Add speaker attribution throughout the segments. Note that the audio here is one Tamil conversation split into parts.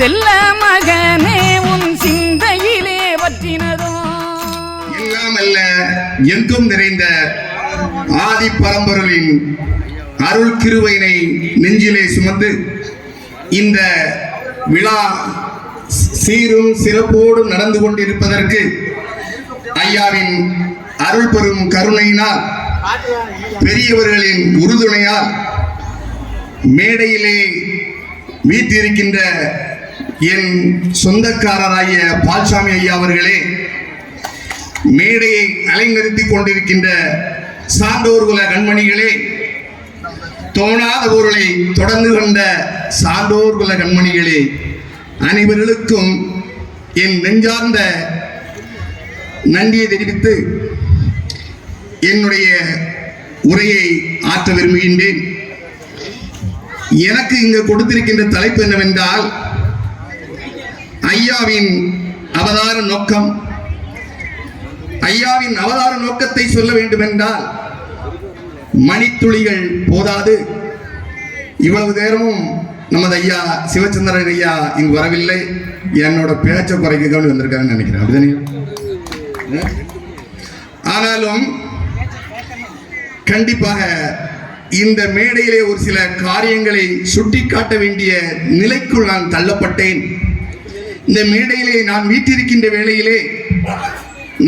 Speaker 1: செல்ல மகனே உன் சிந்தையிலே பற்றினதோ
Speaker 2: எல்லாம் அல்ல எங்கும் நிறைந்த ஆதி பரம்பொருளின் அருள் கிருவையினை நெஞ்சிலே சுமந்து இந்த விழா சீரும் சிறப்போடும் நடந்து கொண்டிருப்பதற்கு ஐயாவின் அருள் பெறும் கருணையினால் பெரியவர்களின் உறுதுணையால் மேடையிலே வீட்டிருக்கின்ற என் சொந்தக்காரராகிய பால்சாமி ஐயா அவர்களே மேடையை அலைநிறுத்திக் கொண்டிருக்கின்ற சான்றோர் குல கண்மணிகளே தோணாத பொருளை தொடர்ந்து கொண்ட சான்றோர் குல கண்மணிகளே அனைவர்களுக்கும் என் நெஞ்சார்ந்த நன்றியை தெரிவித்து என்னுடைய உரையை ஆற்ற விரும்புகின்றேன். எனக்கு இங்கு கொடுத்திருக்கின்ற தலைப்பு என்னவென்றால் ஐயாவின் அவதார நோக்கம் ஐயாவின் அவதார நோக்கத்தை சொல்ல வேண்டுமென்றால் மணித்துளிகள் போதாது. இவ்வளவு நேரமும் நமது ஐயா சிவச்சந்திரன் ஐயா இங்கு வரவில்லை. என்னோட பேச்ச குறைக்க வந்திருக்காருன்னு நினைக்கிறேன். அப்படிதானே? ஆனாலும் கண்டிப்பாக இந்த மேடையிலே ஒரு சில காரியங்களை சுட்டிக்காட்ட வேண்டிய நிலைக்குள் நான் தள்ளப்பட்டேன். இந்த மேடையிலே நான் வீட்டிருக்கின்ற வேளையிலே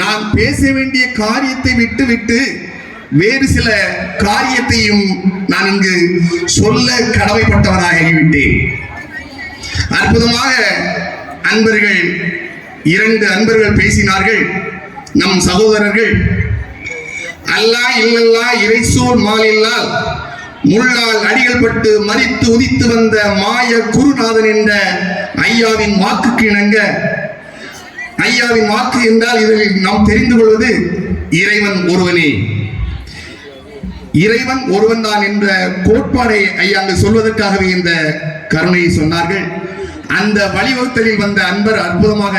Speaker 2: நான் பேச வேண்டிய காரியத்தை விட்டுவிட்டு வேறு சில காரியத்தையும் நான் இங்கு சொல்ல கடமைப்பட்டவனாக ஆகிவிட்டேன். அற்புதமாக அன்பர்கள் இரண்டு அன்பர்கள் பேசினார்கள். நம் சகோதரர்கள் அல்லா இல்லல்லா இறைசூர் மாலில்லால் முள்ளால் அடிகள் பட்டு மறித்து உதித்து வந்த மாய குருநாதன் என்ற ஐயாவின் வாக்குக்கு இணங்க ஐயாவின் வாக்கு என்றால் இதில் நாம் தெரிந்து கொள்வது இறைவன் ஒருவனே. இறைவன் ஒருவன் தான் என்ற கோட்பாடை ஐயா அங்கு சொல்வதற்காகவே இந்த கருணையை சொன்னார்கள். அந்த வழிவகுத்தலில் வந்த அன்பர் அற்புதமாக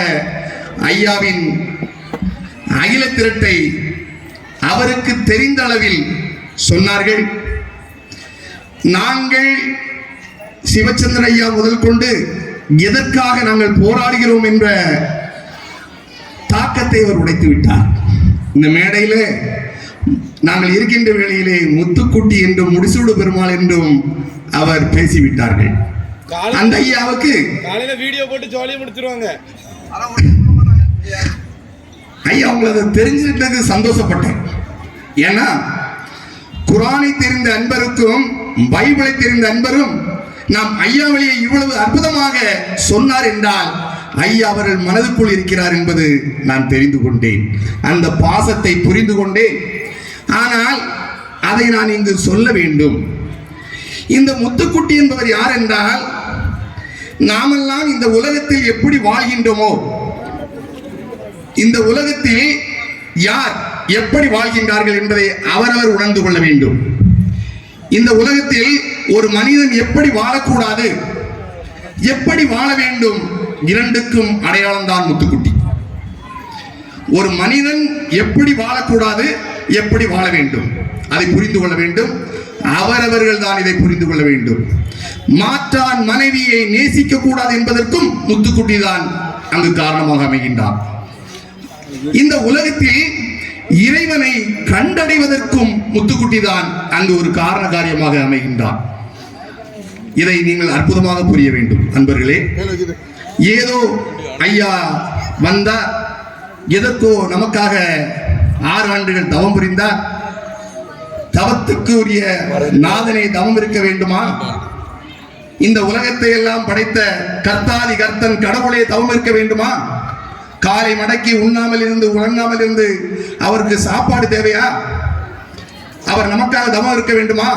Speaker 2: ஐயாவின் அகில திரட்டை அவருக்கு தெரிந்த அளவில் சொன்னார்கள். நாங்கள் சிவச்சந்திர ஐயா முதல் கொண்டு எதற்காக நாங்கள் போராடுகிறோம் என்ற தாக்கத்தை அவர் உடைத்து விட்டார். இந்த மேடையில நாங்கள் இருக்கின்ற வேளையிலே முத்துக்குட்டி என்றும் முடிசூடு பெருமாள் என்றும் அவர் பேசிவிட்டார்கள். அந்த ஐயாவுக்கு
Speaker 3: காலையில வீடியோ போட்டு ஜாலியா முடிச்சிருவாங்க.
Speaker 2: ஐயா உங்களை அதை தெரிஞ்சுக்கிட்டது சந்தோஷப்பட்டேன். ஏன்னா குரானை தெரிந்த அன்பருக்கும் பைபிளை தெரிந்த அன்பரும் நாம் ஐயா வழியை இவ்வளவு அற்புதமாக சொன்னார் என்றால் ஐயா அவர்கள் மனதுக்குள் இருக்கிறார் என்பது நான் தெரிந்து கொண்டேன். அந்த பாசத்தை புரிந்து கொண்டேன். ஆனால் அதை நான் இங்கு சொல்ல வேண்டும். இந்த முத்துக்குட்டி என்பவர் யார் என்றால் நாமெல்லாம் இந்த உலகத்தில் எப்படி வாழ்கின்றோமோ இந்த உலகத்தில் யார் எப்படி வாழ்கின்றார்கள் என்பதை அவரவர் உணர்ந்து கொள்ள வேண்டும். இந்த உலகத்தில் ஒரு மனிதன் எப்படி வாழக்கூடாது? எப்படி வாழ வேண்டும்? இரண்டுக்கும் அடையாளம் தான் முத்துக்குட்டி. ஒரு மனிதன் எப்படி வாழக்கூடாது? எப்படி வாழ வேண்டும்? அதை புரிந்து கொள்ள வேண்டும். அவரவர்கள் தான் இதை புரிந்து கொள்ள வேண்டும். மாற்றான் மனைவியை நேசிக்க கூடாது என்பதற்கும் முத்துக்குட்டி தான் அங்கு காரணமாக அமைகின்றான். இந்த உலகத்தில் இறைவனை கண்டடைவதற்கும் முத்துக்குட்டி தான் அங்கு ஒரு காரண காரியமாக அமைகின்றான். இதை நீங்கள் அற்புதமாக புரிய வேண்டும் அன்பர்களே. ஏதோ ஐயா வந்தார் எதற்கோ நமக்காக ஆறு ஆண்டுகள் தவம் புரிந்தார் தவத்துக்கு உரிய நாதனை தவம் இருக்க வேண்டுமா? இந்த உலகத்தை எல்லாம் படைத்த கர்த்தாதி கர்த்தன் கடவுளே தவம் இருக்க வேண்டுமா? காலை மடக்கி உண்ணாமல் இருந்து உறங்காமல் இருந்து அவருக்கு சாப்பாடு தேவையா? அவர் நமக்காக தவம் இருக்க வேண்டுமா?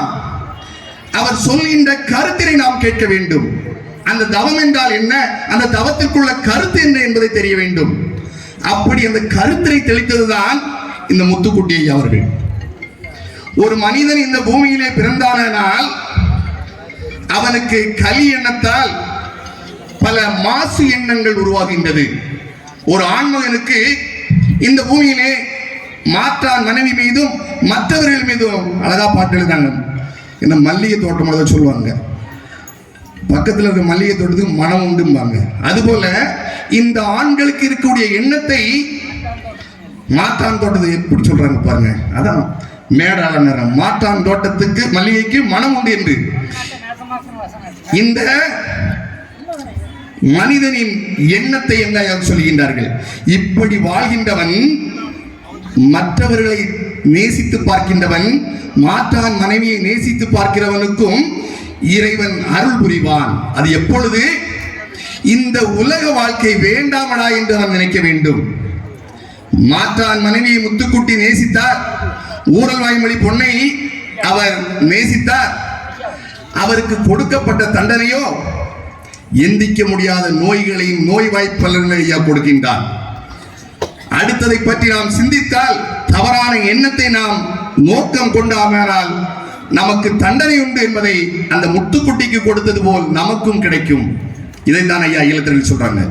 Speaker 2: அவர் சொல்கின்ற கருத்தினை நாம் கேட்க வேண்டும். அந்த தவம் என்றால் என்ன? அந்த தவத்திற்குள்ள கருத்து என்ன என்பதை தெரிய வேண்டும். அப்படி அந்த கருத்தினை தெளித்ததுதான் இந்த முத்துக்குட்டி ஐயா அவர்கள். ஒரு மனிதன் இந்த பூமியிலே பிறந்தானால் அவனுக்கு கலி எண்ணத்தால் பல மாசு எண்ணங்கள் உருவாகின்றது. ஒரு ஆண்மகனுக்கு இந்த பூமியிலே மாற்றான் மனைவி மீதும் மற்றவர்கள் மீதும் அழகா பாட்டு எழுதாங்க என்ன மல்லிகை தோட்டம் தான் சொல்லுவாங்க. பக்கத்தில் இருக்க மல்லிகை தோட்டத்துக்கு மனம் உண்டும்பாங்க. அதுபோல இந்த ஆண்களுக்கு இருக்கக்கூடிய எண்ணத்தை மாற்றான் தோட்டத்தை எப்படி சொல்றாங்க பாருங்க. அதான் மேடாள நேரம் மாற்றான் தோட்டத்துக்கு மல்லிகைக்கு மனம் உண்டு என்று. இந்த மனிதனின் எண்ணத்தை என்ன சொல்கின்றார்கள். இப்படி வாழ்கின்றவன் மற்றவர்களை நேசித்து பார்க்கின்றவன் மாற்றான் மனைவியை நேசித்து பார்க்கிறவனுக்கும் இறைவன் அருள் புரிவான். அது எப்பொழுது? இந்த உலக வாழ்க்கை வேண்டாமடா என்று அவன் நினைக்க வேண்டும். மாற்றான் மனைவியை முத்துக்குட்டி நேசித்தார். ஊரல் வாய்மொழி பொன்னை அவர் நேசித்தார். அவருக்கு கொடுக்கப்பட்ட தண்டனையோ எந்திக்க முடியாத நோய்களையும் நோய் வாய்ப்பலன்களை ஐயா கொடுக்கின்றார். அடுத்ததை பற்றி நாம் சிந்தித்தால் தவறான எண்ணத்தை நாம் நோக்கம் கொண்டாமல் நமக்கு தண்டனை உண்டு என்பதை அந்த முத்துக்குட்டிக்கு கொடுத்தது போல் நமக்கும் கிடைக்கும். இதைத்தான் ஐயா இல்லத்தில் சொல்றாங்க.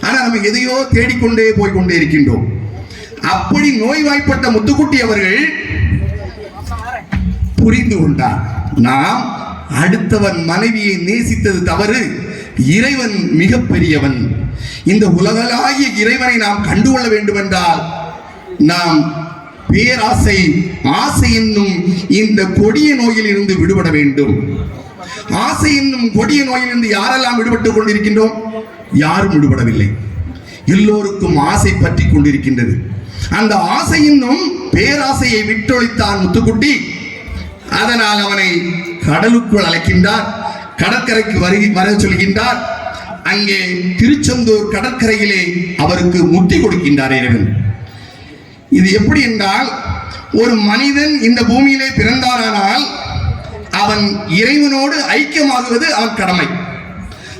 Speaker 2: ஆனா நம்ம எதையோ தேடிக்கொண்டே போய் கொண்டே இருக்கின்றோம். அப்படி நோய்வாய்ப்பட்ட முத்துக்குட்டி அவர்கள் புரிந்து கொண்டார். நாம் அடுத்தவன் மனைவியை நேசித்தது தவறு. இறைவன் மிகப்பெரியவன். இந்த உலகளாகிய இறைவனை நாம் கண்டுகொள்ள வேண்டும் என்றால் நாம் பேராசை ஆசை என்னும் இந்த கொடிய நோயில் இருந்து விடுபட வேண்டும். ஆசை என்னும் கொடிய நோயிலிருந்து யாரெல்லாம் விடுபட்டுக் கொண்டிருக்கின்றோம்? யாரும் விடுபடவில்லை. எல்லோருக்கும் ஆசை பற்றி கொண்டிருக்கின்றது. அந்த ஆசை இன்னும் பேராசையை விட்டொழித்தான் முத்துக்குட்டி. அதனால் அவனை கடலுக்குள் அழைக்கின்றார் கடற்கரைக்கு வருகி வர சொல்கின்றார். அங்கே திருச்செந்தூர் கடற்கரையிலே அவருக்கு முத்தி கொடுக்கின்றார் இறைவன். இது எப்படி என்றால் ஒரு மனிதன் இந்த பூமியிலே பிறந்தாரானால் அவன் இறைவனோடு ஐக்கியமாகுவது அவன் கடமை.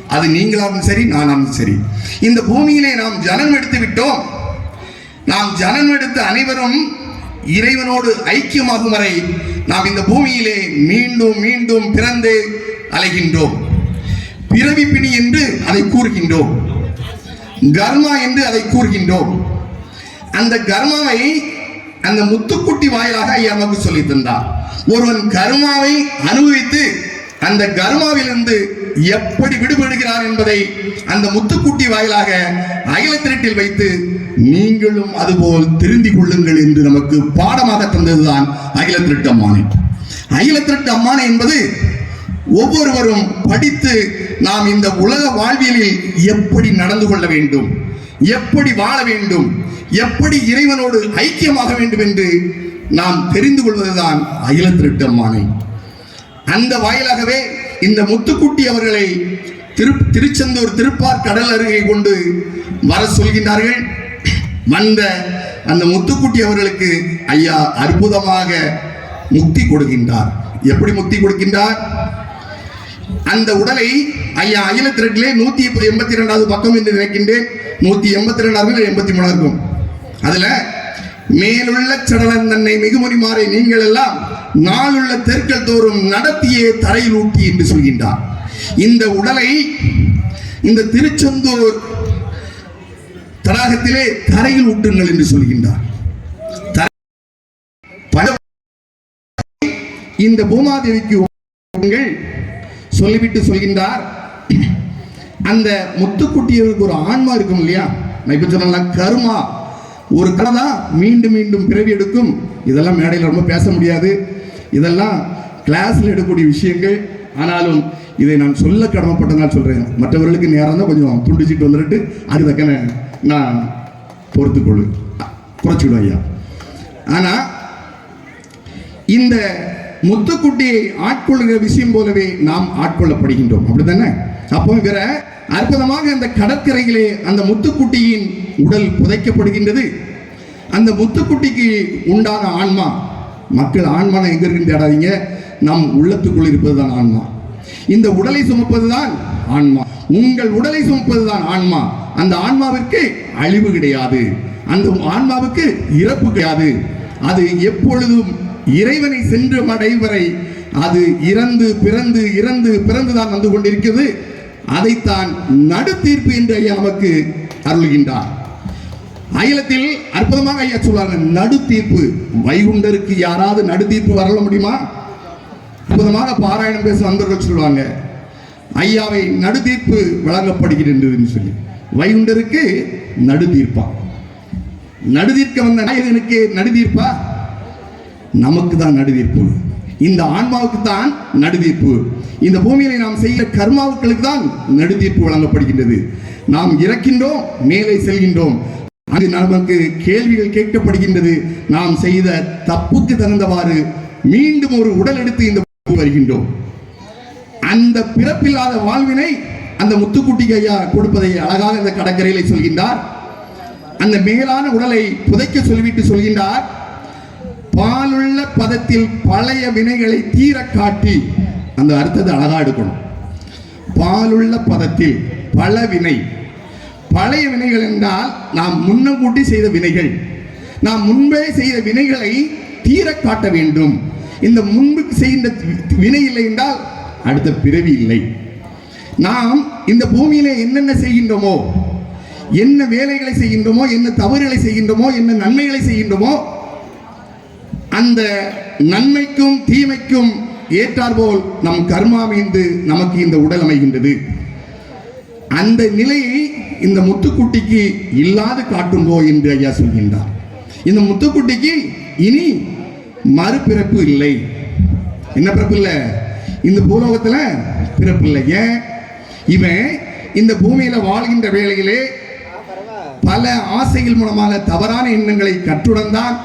Speaker 2: அது நீங்களாலும் சரி நானாலும் சரி. இந்த பூமியிலே நாம் ஜனம் எடுத்து விட்டோம். நாம் ஜனம் எடுத்த அனைவரும் இறைவனோடு ஐக்கியமாகும் வரை நாம் இந்த பூமியிலே மீண்டும் மீண்டும் பிறந்து அலைகின்றோம். பிறவி பிணி என்று அதை கூறுகின்றோம். கர்மா என்று அதை கூறுகின்றோம். அந்த கர்மாவை அந்த முத்துக்குட்டி வாயிலாக ஐயா நமக்கு சொல்லி தந்தார். ஒருவன் கர்மாவை அனுபவித்து அந்த கர்மாவிலிருந்து எப்படி விடுபடுகிறார் என்பதை அந்த முத்துக்குட்டி வாயிலாக அகில திரட்டில் வைத்து நீங்களும் அதுபோல் திருந்தி கொள்ளுங்கள் என்று நமக்கு பாடமாக தந்ததுதான் அகில திரட்டு அம்மானை. அகில திரட்டு அம்மானை என்பது ஒவ்வொருவரும் படித்து நாம் இந்த உலக வாழ்வியலில் எப்படி நடந்து கொள்ள வேண்டும் எப்படி வாழ வேண்டும் எப்படி இறைவனோடு ஐக்கியமாக வேண்டும் என்று நாம் தெரிந்து கொள்வதுதான் அகில திரட்டு அம்மானை. அந்த வாயிலாகவே இந்த முத்துக்குட்டி அவர்களை திரு திருச்செந்தூர் திருப்பார் கடல் அருகே கொண்டு வர சொல்கின்றார்கள். வந்த அந்த முத்துக்குட்டி அவர்களுக்கு ஐயா அற்புதமாக முக்தி கொடுக்கின்றார். எப்படி முக்தி கொடுக்கின்றார்? அந்த உடலை ஐயா அகிலத்தி திரட்டிலே நூத்தி எண்பத்தி ரெண்டாவது பக்கம் என்று நினைக்கின்றேன். நூத்தி எண்பத்தி ரெண்டாவது எண்பத்தி மூணா இருக்கும் அதுல மேலுள்ள சடலன் தன்னை மிகுமுடி மாறி நீங்கள் எல்லாம் நாளுள்ள தெற்கள் தோறும் நடத்தியே தரையில் ஊட்டி என்று சொல்கின்றார். இந்த உடலை இந்த திருச்செந்தூர் தடாகத்திலே தரையில் ஊட்டுங்கள் என்று சொல்கின்றார். இந்த பூமாதேவிக்கு சொல்லிவிட்டு சொல்கின்றார். அந்த முத்துக்குட்டியவருக்கு ஒரு ஆன்மா இருக்கும் இல்லையா? நான் இப்ப சொன்னா கருமா. ஒரு கதை மீண்டும் மீண்டும் பிறவி எடுக்கும்? இதெல்லாம் மேடையில் ரொம்ப பேச முடியாது. இதெல்லாம் கிளாஸில் எடுக்கக்கூடிய விஷயங்கள். ஆனாலும் இதை நான் சொல்ல கடமைப்பட்டனால் சொல்கிறேன் மற்றவர்களுக்கு நேரம் தான் கொஞ்சம் துண்டிச்சிட்டு வந்துட்டு அது தக்கன நான் பொறுத்துக்கொள்ளு குறைச்சிவிடும் ஐயா. ஆனால் இந்த முத்துக்குட்டியை ஆட்கொள்கிற விஷயம் போலவே நாம் ஆட்கொள்ளப்படுகின்றோம். அப்படித்தானே? அப்போ இவர அற்புதமாக அந்த கடற்கரையிலே அந்த முத்துக்குட்டியின் உடல் புதைக்கப்படுகின்றது. அந்த முத்துக்குட்டிக்கு உண்டான ஆன்மா மக்கள் ஆன்மான எங்க இருக்குன்னு தேடாதீங்க நம் உள்ளத்துக்குள் இருப்பதுதான் ஆன்மா. இந்த உடலை சுமப்பதுதான் ஆன்மா. உங்கள் உடலை சுமப்பதுதான் ஆன்மா. அந்த ஆன்மாவிற்கு அழிவு கிடையாது. அந்த ஆன்மாவுக்கு இறப்பு கிடையாது. அது எப்பொழுதும் இறைவனை சென்று அடையும் வரை அது இறந்து பிறந்து இறந்து பிறந்துதான் வந்து கொண்டிருக்கிறது. அதைத்தான் நடுத்தீர்ப்பு என்று ஐயா நமக்கு அருள்கின்றார். அகிலத்தில் அற்புதமாக ஐயா சொல்றாங்க நடுத்தீர்ப்பு. வைகுண்டருக்கு யாராவது நடுத்தீர்ப்பு வரல முடியுமா? அற்புதமாக பாராயணம் பேச நண்பர்கள் சொல்லுவாங்க ஐயாவை நடுதீர்ப்பு வழங்கப்படுகின்றதுன்னு சொல்லி. வைகுண்டருக்கு நடுதீர்ப்பா நடுதீர்க்க வந்த நாயகனுக்கு நடுதீர்ப்பா நமக்கு தான் நடுதீர்ப்பு இந்த ஆன்மாவுக்கு தான் நடுதீர்ப்பு. இந்த பூமியில நாம் செய்த கர்மாவுக்களுக்கு தான் நடுதீர்ப்பு வழங்கப்படுகின்றது. நாம் இறக்கின்றோம் மேலே செல்கின்றோம். அது நமக்கு கேள்விகள் கேட்கப்படுகின்றது. நாம் செய்த தப்புக்கு தகுந்தவாறு மீண்டும் ஒரு உடல் எடுத்து இந்த வருகின்றோம். அந்த பிறப்பில்லாத வாழ்வினை அந்த முத்துக்குட்டி ஐயா கொடுப்பதை அழகாக இந்த கடற்கரையில சொல்கின்றார். அந்த மேலான உடலை புதைக்க சொல்லிவிட்டு சொல்கின்றார். பாலுள்ள பதத்தில் பழைய வினைகளை தீர காட்டி அந்த அர்த்தத்தை அழகா எடுக்கணும். பாலுள்ள பதத்தில் பல வினை. பழைய வினைகள் என்றால் நாம் முன்னக்கூட்டி செய்த வினைகள். நாம் முன்பே செய்த வினைகளை தீர காட்ட வேண்டும். இந்த முன்பு செய்த வினை இல்லை என்றால் அடுத்த பிறவி இல்லை. நாம் இந்த பூமியில என்னென்ன செய்கின்றோமோ என்ன வேலைகளை செய்கின்றோமோ என்ன தவறுகளை செய்கின்றோமோ என்ன நன்மைகளை செய்கின்றோமோ அந்த நன்மைக்கும் தீமைக்கும் ஏற்றாற்போல் நம் கர்மா நமக்கு இந்த உடல் அமைகின்றது. அந்த நிலையை இந்த முத்துக்குட்டிக்கு இல்லாது காட்டுங்கோ என்று ஐயா சொல்கின்றார். இந்த முத்துக்குட்டிக்கு இனி மறுபிறப்பு இல்லை. என்ன பிறப்பு இல்லை? இந்த பூலோகத்தில் பிறப்பு இல்லை. ஏன்? இவன் இந்த பூமியில் வாழ்கின்ற வேளையிலே பல ஆசைகள் மூலமாக தவறான எண்ணங்களை கற்றுணர்ந்தான்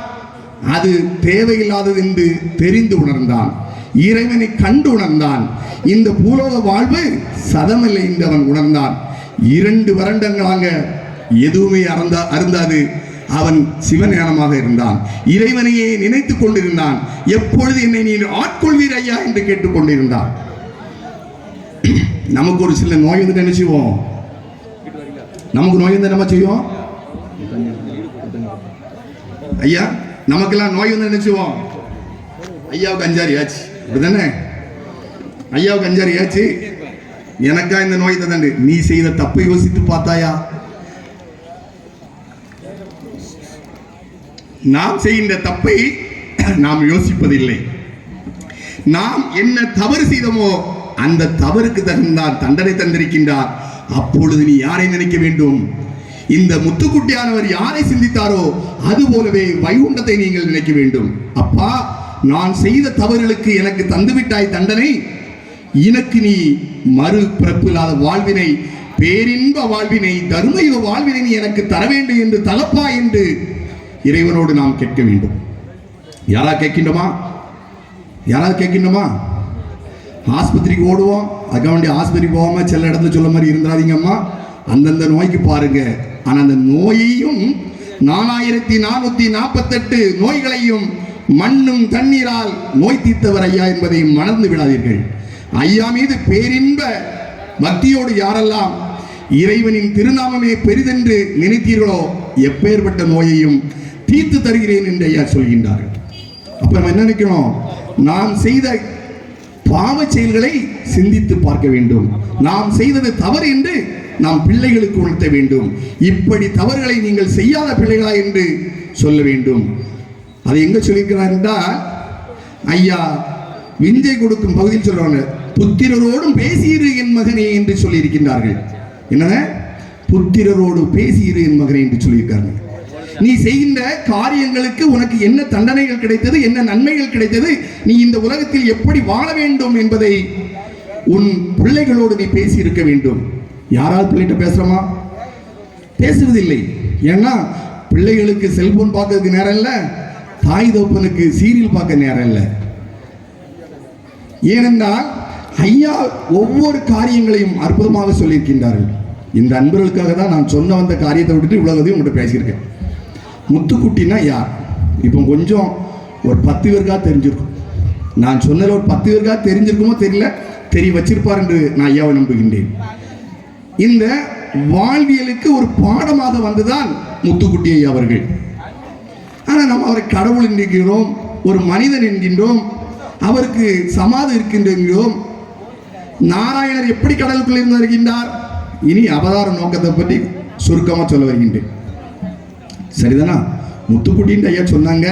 Speaker 2: அது தேவையில்லாதது என்று தெரிந்து உணர்ந்தான். இறைவனை கண்டு உணர்ந்தான். இந்த பூலோக வாழ்வு சதமில்லை என்று அவன் உணர்ந்தான். இரண்டு வருடங்களாக எதுவுமே அறந்தா அருந்தாது. அவன் சிவஞானமாக இருந்தான். இறைவனையே நினைத்துக் கொண்டிருந்தான். எப்பொழுது என்னை நீ ஆட்கொள்வீர் ஐயா என்று கேட்டுக்கொண்டிருந்தான் நமக்கு ஒரு சில நோய் வந்து என்ன செய்வோம்? நமக்கு நோய் வந்து நம்ம செய்வோம்? ஐயா? நமக்கெல்லாம் நோய் வந்து நினைச்சுவோம் ஐயாவுக்கு அஞ்சாறு ஆச்சு அப்படிதானே? ஐயாவுக்கு அஞ்சாறு ஆச்சு எனக்கா இந்த நோய் தந்தாண்டு. நீ செய்த தப்பை யோசித்து பார்த்தாயா? நாம் செய்கின்ற தப்பை நாம் யோசிப்பதில்லை. நாம் என்ன தவறு செய்தோமோ அந்த தவறுக்கு தகுந்தார் தண்டனை தந்திருக்கின்றார். அப்பொழுது நீ யாரை நினைக்க வேண்டும்? இந்த முத்துக்குட்டியானவர் யாரை சிந்தித்தாரோ அது போலவே வைகுண்டத்தை நீங்கள் நினைக்க வேண்டும். அப்பா நான் செய்த தவறுகளுக்கு எனக்கு தந்துவிட்டாய் தண்டனை. எனக்கு நீ மறு பிறப்பு இல்லாத வாழ்வினை பேரின்ப வாழ்வினை தருமயுக வாழ்வினை நீ எனக்கு தர வேண்டும் என்று தலப்பா என்று இறைவனோடு நாம் கேட்க வேண்டும். யாரா கேட்கின்றோமா? யாராவது கேட்கின்றோமா? ஆஸ்பத்திரிக்கு ஓடுவோம் அதுக்காக வேண்டிய ஆஸ்பத்திரி போகாம சில இடத்துல சொல்ல மாதிரி இருந்துடாதீங்கம்மா அந்தந்த நோய்க்கு பாருங்க. ஆனால் அந்த நோயையும் நாலாயிரத்தி நானூத்தி நாற்பத்தெட்டு நோய்களையும் மண்ணும் தண்ணீரால் நோய் தீர்த்தவர் ஐயா என்பதை மணந்து விடாதீர்கள். ஐயா மீது பேரின்ப பக்தியோடு யாரெல்லாம் இறைவனின் திருநாமமே பெரிதென்று நினைத்தீர்களோ எப்பேற்பட்ட நோயையும் தீர்த்து தருகிறேன் என்று ஐயா சொல்கின்றார்கள். அப்ப நம்ம என்ன நினைக்கணும் நாம் செய்த பாவ செயல்களை சிந்தித்து பார்க்க வேண்டும். நாம் செய்தது தவறு என்று நாம் பிள்ளைகளுக்கு உணர்த்த வேண்டும். இப்படி தவறுகளை நீங்கள் செய்யாத பிள்ளைகளா என்று சொல்ல வேண்டும். அதை எங்க சொல்லியிருக்கிறார் என்றால் ஐயா விந்தை கொடுக்கும் பகுதியில் சொல்றாங்க புத்திரரோடும் பேசியிரு என் மகனே என்று சொல்லியிருக்கின்றார்கள். என்ன புத்திரரோடு பேசியிரு என் மகனே என்று சொல்லியிருக்காங்க நீ செய்கின்ற காரியங்களுக்கு உனக்கு என்ன தண்டனைகள் கிடைத்தது என்ன நன்மைகள் கிடைத்தது நீ இந்த உலகத்தில் எப்படி வாழ வேண்டும் என்பதை உன் பிள்ளைகளோடு நீ பேசி இருக்க வேண்டும். யாராவது பிள்ளைகிட்ட பேசுறோமா? பேசுவதில்லை. ஏன்னா பிள்ளைகளுக்கு செல்போன் பார்க்கறதுக்கு நேரம் இல்லை தாய் தோப்பனுக்கு சீரியல் பார்க்க நேரம் இல்லை. ஏனென்றால் ஐயா ஒவ்வொரு காரியங்களையும் அற்புதமாக சொல்லியிருக்கின்றார்கள். இந்த அன்பர்களுக்காக தான் நான் சொன்ன வந்த காரியத்தை விட்டுட்டு இவ்வளவு உங்கள்கிட்ட பேசியிருக்கேன். முத்துக்குட்டினா யார்? இப்போ கொஞ்சம் ஒரு பத்து பேருக்காக தெரிஞ்சிருக்கும். நான் சொன்னதில் ஒரு பத்து பேருக்காக தெரிஞ்சிருக்குமோ தெரியல தெரிய வச்சிருப்பார் என்று நான் ஐயாவை நம்புகின்றேன். இந்த வாழ்வியலுக்கு ஒரு பாடமாக வந்துதான் முத்துக்குட்டி ஐயா அவர்கள். ஆனால் நம்ம அவரை கடவுள் என்கிறோம் ஒரு மனிதன் என்கின்றோம் அவருக்கு சமாதி இருக்கின்றோம் நாராயணர் எப்படி கடலுக்குள் இருந்து வருகின்றார்? இனி அவதார நோக்கத்தை பற்றி சுருக்கமாக சொல்ல வருகின்றேன். சரிதானா? முத்துக்குட்டின்னு ஐயா சொன்னாங்க.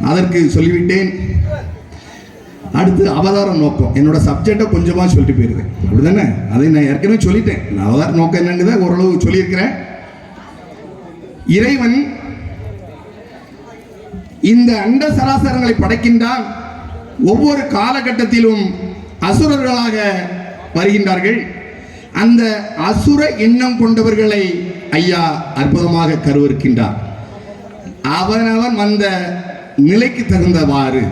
Speaker 2: அதற்கு சொல்லிவிட்டேன். அடுத்து அவதார நோக்கம். என்னோட சப்ஜெக்டை கொஞ்சமாக சொல்லிட்டு போயிருந்தேன் அப்படிதானே? அதை நான் ஏற்கனவே சொல்லிட்டேன். நான் அவதார நோக்கம் என்னங்கிறத ஓரளவு சொல்லியிருக்கிறேன். இறைவன் இந்த அண்ட சராசரங்களை படைக்கின்றான். ஒவ்வொரு காலகட்டத்திலும் அசுரர்களாக வருகின்றார்கள். அந்த அசுர எண்ணம் கொண்டவர்களை ஐயா அற்புதமாக கருவிருக்கின்றார் அவனவன் வந்த நிலைக்கு தகுந்தவாறு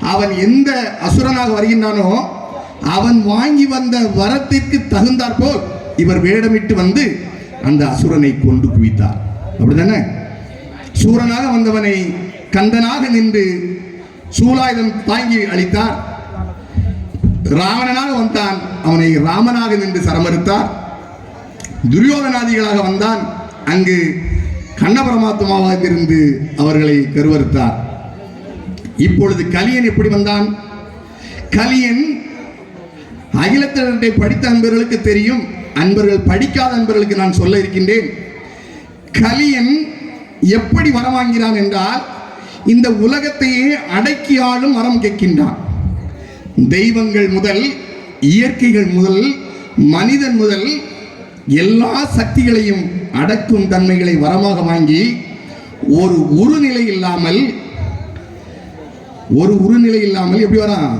Speaker 2: அவன் எந்த அசுரனாக வருகின்றானோ அவன் வாங்கி வந்த வரத்திற்கு தகுந்தாற்போல் இவர் வேடமிட்டு வந்து அந்த அசுரனை கொண்டு குவித்தார். அப்படிதானே? சூரனாக வந்தவனை கந்தனாக நின்று சூலாயுதம் தாங்கி அளித்தார். ராவணனாக வந்தான் அவனை ராமனாக நின்று சரமறுத்தார். துரியோதனாதிகளாக வந்தான் அங்கு கண்ண பரமாத்மாவாக இருந்து அவர்களை கருவறுத்தார். இப்பொழுது கலியன் எப்படி வந்தான்? கலியன் அகிலத்தினரை படித்த அன்பர்களுக்கு தெரியும். அன்பர்கள் படிக்காத அன்பர்களுக்கு நான் சொல்ல இருக்கின்றேன். கலியன் எப்படி வரம் வாங்கிறான் என்றால் இந்த உலகத்தையே அடக்கி ஆளும் வரம் கேட்கின்றான். தெய்வங்கள் முதல் இயற்கைகள் முதல் மனிதன் முதல் எல்லா சக்திகளையும் அடக்கும் தன்மைகளை வரமாக வாங்கி ஒரு உருநிலை இல்லாமல் ஒரு உருநிலை இல்லாமல் எப்படி வரான்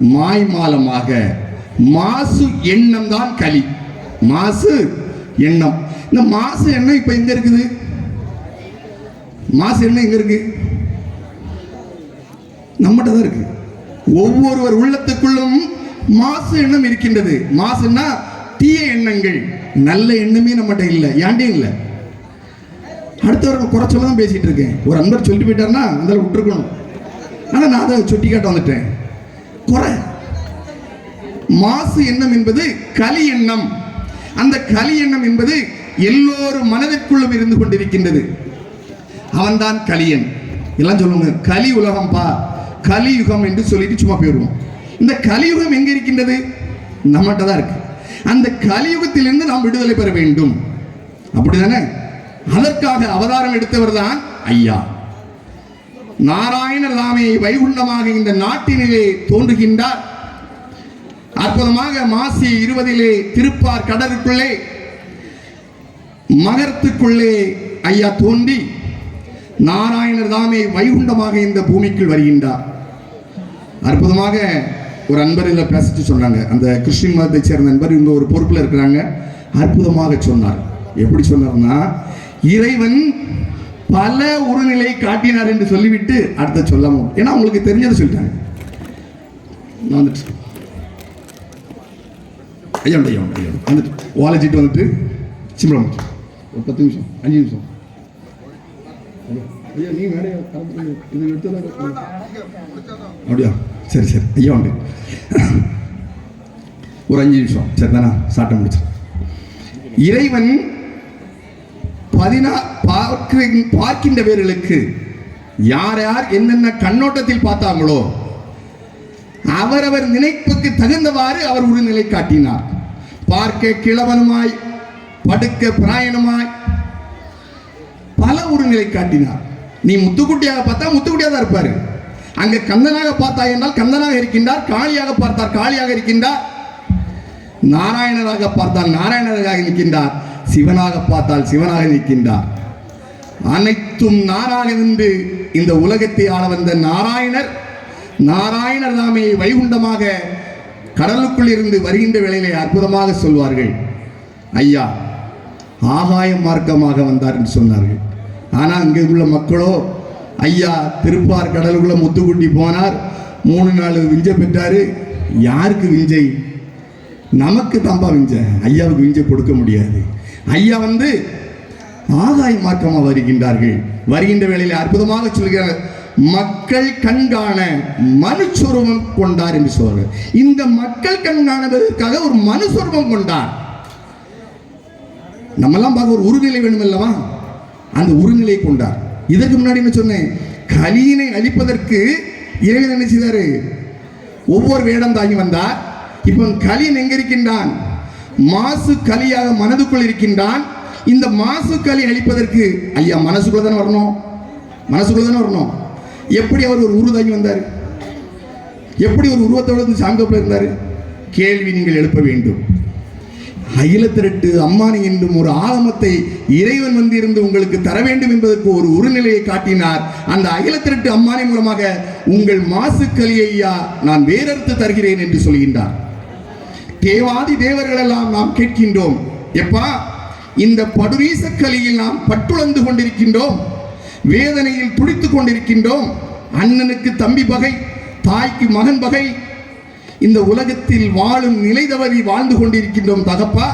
Speaker 2: மாய்மாலமாக. மாசு எண்ணம் தான் களி. மாசு எண்ணம். இந்த மாசு எண்ணம் இப்ப எங்க இருக்குது? மாசு எண்ணம் எங்க இருக்கு? நம்மகிட்ட தான் இருக்கு. ஒவ்வொருவர் உள்ளத்துக்குள்ளும் மாசு எண்ணம் இருக்கின்றது. மாசுன்னா தீய எண்ணங்கள். நல்ல எண்ணமே நம்மகிட்ட இல்லை. ஏன்டே இல்லை? அடுத்தவர்கள் குறைச்சல தான் பேசிட்டு இருக்கேன். ஒரு அன்பர் சொல்லிட்டு போயிட்டாருன்னா அந்த விட்டுருக்கணும். ஆனால் நான் அதை சுட்டி காட்ட வந்துட்டேன். குறை. மாசு எண்ணம் என்பது கலி எண்ணம். அந்த கலி எண்ணம் என்பது எல்லோரும் மனதிற்குள்ளும் இருந்து கொண்டிருக்கின்றது. அவன்தான் கலியன். எல்லாம் சொல்லுங்க கலி உலகம் பா. கலியுகம் என்று சொல்லிட்டு சும்மா போயிடுவோம். இந்த கலியுகம் எங்க இருக்கின்றது? நம்மகிட்ட தான் இருக்கு. அந்த கலியுகத்திலிருந்து நாம் விடுதலை பெற வேண்டும். அப்படிதானே? அதற்காக அவதாரம் எடுத்தவர் தான் ஐயா. நாராயணர் ராமே வைகுண்டமாக இந்த நாட்டினிலே தோன்றுகின்றார். அற்புதமாக மாசி இருபதிலே திருப்பார் கடலுக்குள்ளே மகரத்துக்குள்ளே ஐயா தோன்றி நாராயணர் தாமே வைகுண்டமாக இந்த பூமிக்குள் வருகின்றார். அற்புதமாக ஒரு அன்பர் இதில் பேசிட்டு சொன்னாங்க அந்த கிறிஸ்டின் மதத்தை சேர்ந்த நண்பர் இவங்க ஒரு பொறுப்பில் இருக்கிறாங்க. அற்புதமாக சொன்னார். எப்படி சொன்னார்னா இறைவன் பல உருநிலை காட்டினார் என்று சொல்லிவிட்டு அடுத்த சொல்லாம ஏன்னா உங்களுக்கு தெரிஞ்சதை சொல்லிட்டாங்க. நான் வந்துட்டு ஐயா ஐயா ஐயா வந்துட்டு. வாலஜிட்டு வந்துட்டு. சிம்பளம் ஒரு பத்து நிமிஷம் அஞ்சு நிமிஷம். ஐயா, நீ வேலையை இது எடுத்து அப்படியா? சரி சரி. ஐயா உண்டு ஒரு அஞ்சு நிமிஷம். சரி தானே சாட்டை முடிச்சு இறைவன் பதினா பார்க்க பார்க்கின்ற வேர்களுக்கு யார் யார் என்னென்ன கண்ணோட்டத்தில் பார்த்தாங்களோ அவரவர் நினைப்புக்கு தகுந்தவாறு அவர் ஒருநிலை காட்டினார். பார்க்க கிழவனுமாய் படுக்க பிராயணமாய் பல ஒருநிலை காட்டினார். நீ முத்துக்குட்டியாக பார்த்தா முத்துக்குட்டியாக தான் இருப்பாரு. அங்க கந்தனாக பார்த்தா என்றால் கந்தனாக இருக்கின்றார் காளியாக பார்த்தார் காளியாக இருக்கின்றார். நாராயணராக பார்த்தால் நாராயணராக இருக்கின்றார். சிவனாக பார்த்தால் சிவனாக நிற்கின்றார். அனைத்தும் நானாக நின்று இந்த உலகத்தை ஆள வந்த நாராயணர் நாராயணர் தாமே வைகுண்டமாக கடலுக்குள் இருந்து வருகின்ற வேளையிலே அற்புதமாக சொல்வார்கள். ஐயா ஆகாய மார்க்கமாக வந்தார் என்று சொன்னார்கள். ஆனால் அங்கே உள்ள மக்களோ ஐயா திருப்பார் கடலுக்குள்ள முத்துக்குட்டி போனார். மூணு நாள் விஞ்சை பெற்றாரு. யாருக்கு விஞ்சை? நமக்கு தம்பா விஞ்ச. ஐயாவுக்கு விஞ்சை கொடுக்க முடியாது. ஐயா வந்து ஆகாய் மாற்றமாக வருகின்றார்கள். வருகின்ற வேளையில் அற்புதமாக சொல்கிறார் மக்கள் கண்காண மனுஸ்வரூபம் கொண்டார் என்று சொல்றார். இந்த மக்கள் கண்காணதற்காக ஒரு மனுஸ்வரூபம் கொண்டார். நம்மெல்லாம் பார்க்க ஒரு உருநிலை வேணும் அல்லவா அந்த உருநிலை கொண்டார். இதற்கு முன்னாடி என்ன சொன்னேன் கலியினை அழிப்பதற்கு இறைவன் என்ன செய்தாரு? ஒவ்வொரு வேடம் தாங்கி வந்தார். இப்போ கலியன் எங்க இருக்கின்றான்? மாசு கலியாக மனதுக்குள் இருக்கின்றான். இந்த மாசு கலி அழிப்பதற்கு ஐயா மனசுக்குள்ள தானே வரணும்? மனசுக்குள்ள தானே வரணும்? எப்படி அவர் ஒரு உருவதாகி வந்தார்? எப்படி ஒரு உருவத்தோடு சாங்கப்பில் இருந்தார்? கேள்வி நீங்கள் எழுப்ப வேண்டும். அகில திரட்டு அம்மானி என்றும் ஒரு ஆகமத்தை இறைவன் வந்து இருந்து உங்களுக்கு தர வேண்டும் என்பதற்கு ஒரு உருநிலையை காட்டினார். அந்த அகில திரட்டு அம்மானி மூலமாக உங்கள் மாசுக்கலி ஐயா நான் வேறறுத்து தருகிறேன் என்று சொல்கின்றார். தேவாதி தேவர்களெல்லாம் நாம் கேட்கின்றோம். எப்பா இந்த படுரீச கலியில் நாம் பட்டுழந்து கொண்டிருக்கின்றோம். வேதனையில் துடித்துக் கொண்டிருக்கின்றோம். அண்ணனுக்கு தம்பி பகை தாய்க்கு மகன் பகை. இந்த உலகத்தில் வாழும் நிலை தவறி வாழ்ந்து கொண்டிருக்கின்றோம் தகப்பா.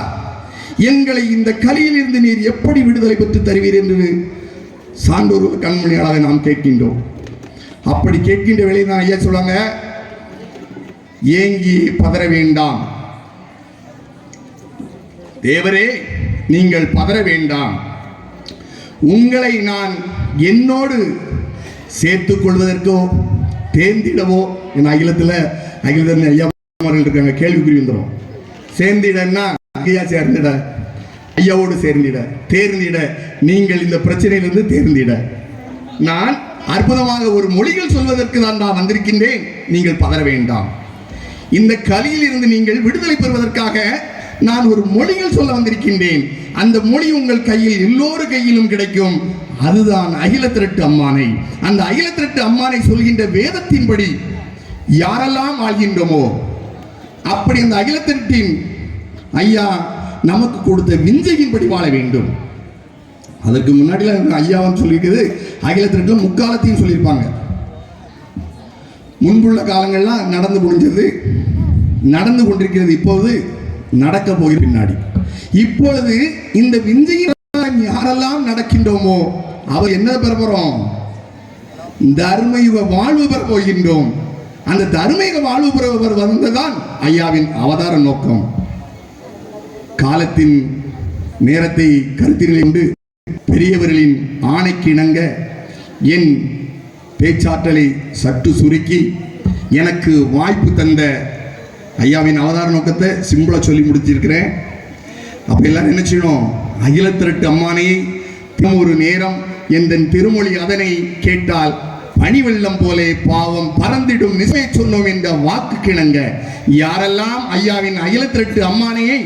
Speaker 2: எங்களை இந்த கலியிலிருந்து நீர் எப்படி விடுதலை பெற்று தருவீர் என்று சான்றோர் கண்மணியாளாக நாம் கேட்கின்றோம். அப்படி கேட்கின்ற வேலையை தான் ஐயா சொல்லுவாங்க ஏங்கி பதற வேண்டாம். தேவரே நீங்கள் பதற வேண்டாம். உங்களை நான் என்னோடு சேர்த்துக் கொள்வதற்கோ தேர்ந்திடவோ என் அகிலத்தில் அகிலத்தில் ஐயா அவர்கள் இருக்காங்க கேள்விக்குறி வந்துடும் சேர்ந்திடன்னா ஐயா சேர்ந்திட ஐயாவோடு சேர்ந்திட தேர்ந்திட நீங்கள் இந்த பிரச்சனையிலிருந்து தேர்ந்திட. நான் அற்புதமாக ஒரு மொழிகள் சொல்வதற்கு தான் நான் வந்திருக்கின்றேன் நீங்கள் பதற வேண்டாம். இந்த கலியில் இருந்து நீங்கள் விடுதலை பெறுவதற்காக நான் ஒரு மொழியில் சொல்ல வந்திருக்கின்றேன். அந்த மொழி உங்கள் கையில் எல்லோரு கையிலும் கிடைக்கும். அதுதான் அகில திரட்டு அம்மானை. அந்த அகில திரட்டு அம்மானை சொல்கின்ற வேதத்தின்படி யாரெல்லாம் ஆள்கின்றோமோ அப்படி அந்த அகில திரட்டின் ஐயா நமக்கு கொடுத்த விஞ்சையின்படி வாழ வேண்டும். அதற்கு முன்னாடிலாம் ஐயாவும் சொல்லியிருக்குது அகில திரட்டில் முக்காலத்தையும் சொல்லியிருப்பாங்க. முன்புள்ள காலங்கள்லாம் நடந்து முடிஞ்சது நடந்து கொண்டிருக்கிறது இப்போது நடக்க போகிற பின்னாடி. இப்பொழுது இந்த விஞ்சையில் யாரெல்லாம் நடக்கின்றோமோ அவர் என்ன பெற போறோம்? தர்மயுக வாழ்வு பெற போகின்றோம். அந்த தர்மயுக வாழ்வு பெறுபவர் வந்ததான் ஐயாவின் அவதார நோக்கம். காலத்தின் நேரத்தை கருத்தில் கொண்டு பெரியவர்களின் ஆணைக்கு இணங்க என் பேச்சாற்றலை சற்று சுருக்கி எனக்கு வாய்ப்பு தந்த ஐயாவின் அவதார நோக்கத்தை சிம்பிளாக சொல்லி முடிச்சிருக்கிறேன். அப்போ எல்லாரும் என்ன செய்யணும்? அகிலத்திரட்டு அம்மானே ஒரு நேரம் எந்தன் திருமொழி அதனை கேட்டால் பனிவெள்ளம் போலே பாவம் பறந்திடும் நிசை சொன்னோம் என்ற வாக்கு கிணங்க. யாரெல்லாம் ஐயாவின் அகிலத்திரட்டு அம்மானையை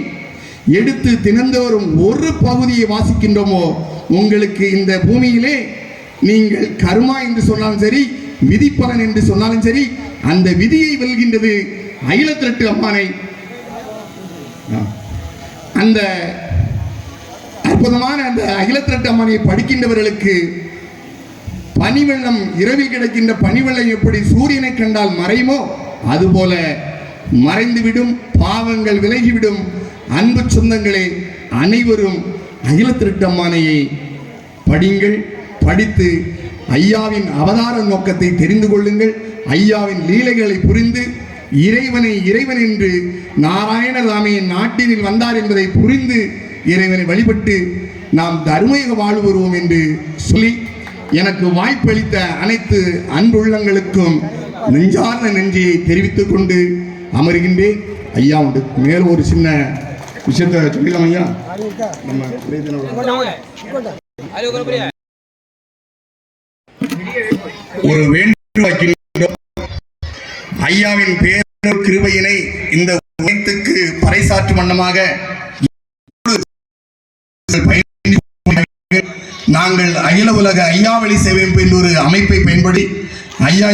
Speaker 2: எடுத்து தினந்தோறும் ஒரு பகுதியை வாசிக்கின்றோமோ உங்களுக்கு இந்த பூமியிலே நீங்கள் கர்மா என்று சொன்னாலும் சரி விதிப்பலன் என்று சொன்னாலும் சரி அந்த விதியை வெல்கின்றது அகில திரட்டு அம்மானை அந்த அற்புதமான அந்த அகில திரட்டு அம்மானை படிக்கின்றவர்களுக்கு பனிவெள்ளம் இரவில் கிடைக்கின்ற பனிவெள்ளம் எப்படி சூரியனை கண்டால் மறையுமோ அதுபோல மறைந்துவிடும் பாவங்கள் விலகிவிடும் அன்பு சொந்தங்களே அனைவரும் அகில திருட்டம்மானையை படிங்கள் படித்து ஐயாவின் அவதார நோக்கத்தை தெரிந்து கொள்ளுங்கள் ஐயாவின் லீலைகளை புரிந்து இறைவனை இறைவன் என்று நாராயணராமே நாட்டினில் வந்தார் என்பதை புரிந்து இறைவனை வழிபட்டு நாம் தர்மயுக வாழ்வு வருவோம் என்று சொல்லி எனக்கு வாய்ப்பளித்த அனைத்து அன்புள்ளங்களுக்கும் நெஞ்சார்ந்த நன்றியை தெரிவித்துக் கொண்டு அமர்கின்றேன். ஐயா உண்டு மேலும் ஒரு சின்ன விஷயத்தை சொல்லிடலாம் ஐயா. நம்ம ஒரு வைக்கின்றோம் ஐயாவின் பேரொரு கிருபையினை இந்த உலகத்துக்கு பறைசாற்றும் வண்ணமாக நாங்கள் அகில உலக ஐயாவளி சேவை என்ற ஒரு அமைப்பை பயன்படி ஐயா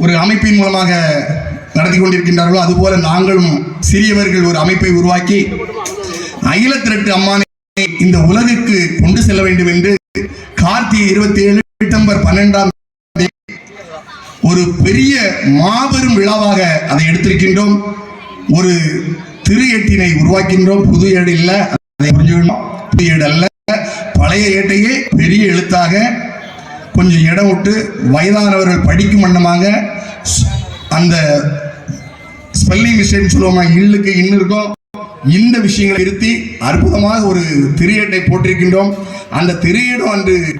Speaker 2: ஒரு அமைப்பின் மூலமாக நடத்தி கொண்டிருக்கின்றார்களோ அதுபோல நாங்களும் சிறியவர்கள் ஒரு அமைப்பை உருவாக்கி அகில திரட்டு அம்மானை இந்த உலகுக்கு கொண்டு செல்ல வேண்டும் என்று கார்த்திகை இருபத்தி ஏழு செப்டம்பர் பன்னெண்டாம் ஒரு பெரிய மாபெரும் விழாவாக அதை எடுத்திருக்கின்றோம். ஒரு திரு ஏட்டினை உருவாக்கின்றோம். புது ஏடு இல்ல அதை புரிஞ்சுக்கணும்? புது ஏடு அல்ல. பழைய ஏட்டையே பெரிய எழுத்தாக கொஞ்சம் இடம் விட்டு வயதானவர்கள் படிக்கும் வண்ணமாக ஸ்- அந்த ஸ்பெல்லிங் மிஸ்டேக் சொல்லுவோமா இல்லுக்கு இன்னு இருக்கும் இந்த விஷயங்களை இருத்தி அற்புதமாக ஒரு திரியேட்டை போட்டிருக்கின்றோம். அந்த திரியேடும் அன்று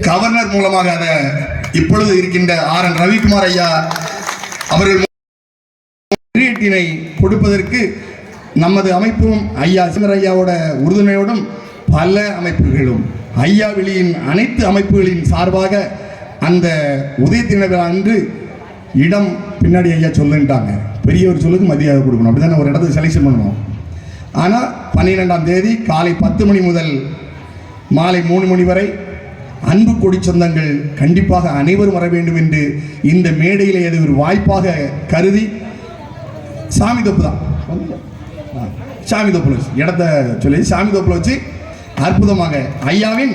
Speaker 2: கவர்னர் மூலமாக அதை இப்பொழுது இருக்கின்ற ஆர் என் ரவிக்குமார் ஐயா அவர்கள் திரியேட்டினை கொடுப்பதற்கு நமது அமைப்பும் ஐயா சிங்கர் ஐயாவோட உறுதுணையோடும் பல அமைப்புகளும். ஐயா வெளியின் அனைத்து அமைப்புகளின் சார்பாக அந்த உதயத்தினர்கள் விழா அன்று இடம் பின்னாடி ஐயா சொல்லுன்ட்டாங்க பெரியவர் சொல்லுக்கு மதியாக கொடுக்கணும். அப்படி தானே ஒரு இடத்த செலெக்ஷன் பண்ணணும் ஆனால் பன்னிரெண்டாம் தேதி காலை பத்து மணி முதல் மாலை மூணு மணி வரை அன்பு கொடி சொந்தங்கள் கண்டிப்பாக அனைவரும் வர வேண்டும் என்று இந்த மேடையில் அது ஒரு வாய்ப்பாக கருதி சாமி தொப்பு தான். சாமி தோப்புல வச்சு இடத்த சொல்லி சாமி தொப்புல வச்சு அற்புதமாக ஐயாவின்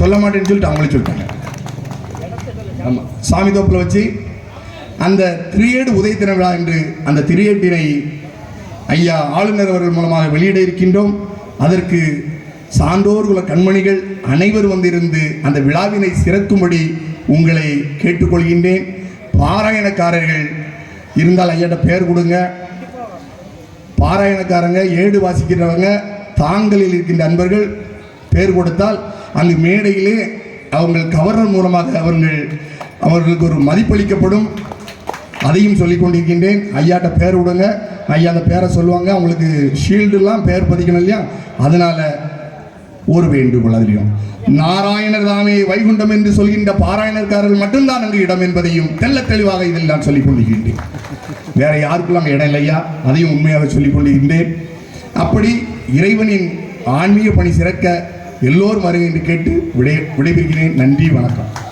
Speaker 2: சொல்ல மாட்டேன்னு சொல்லிட்டு அவங்களே சொல்லிட்டாங்க. ஆமாம் சாமி தோப்பில் வச்சு அந்த திரியேடு உதய தின விழா என்று அந்த திரியேட்டினை ஐயா ஆளுநர் அவர்கள் மூலமாக வெளியிட இருக்கின்றோம். அதற்கு சான்றோர் குல கண்மணிகள் அனைவர் வந்திருந்து அந்த விழாவினை சிறக்கும்படி உங்களை கேட்டுக்கொள்கின்றேன். பாராயணக்காரர்கள் இருந்தால் ஐயாட்ட பெயர் கொடுங்க. பாராயணக்காரங்க ஏடு வாசிக்கிறவங்க தாங்களில் இருக்கின்ற அன்பர்கள் பெயர் கொடுத்தால் அங்கு மேடையிலே அவங்கள் கவர்னர் மூலமாக அவர்கள் அவர்களுக்கு ஒரு மதிப்பளிக்கப்படும். அதையும் சொல்லிக் கொண்டிருக்கின்றேன். ஐயாட்ட பேர் விடுங்க ஐயா அந்த பேரை சொல்லுவாங்க. அவங்களுக்கு ஷீல்டுலாம் பேர் பதிக்கணும் இல்லையா? அதனால் ஒரு வேண்டுகோள் அதிலையும். நாராயணர் தாமே வைகுண்டம் என்று சொல்கின்ற பாராயணர்காரர்கள் மட்டும்தான் அங்கு இடம் என்பதையும் தெல்ல தெளிவாக இதில் நான் சொல்லிக் கொண்டிருக்கின்றேன். வேற யாருக்கெல்லாம் இடம் இல்லையா? அதையும் உண்மையாக சொல்லிக் கொண்டிருக்கின்றேன். அப்படி இறைவனின் ஆன்மீக பணி சிறக்க எல்லோரும் வருகை என்று கேட்டு விடை விடைபெறுகிறேன். நன்றி வணக்கம்.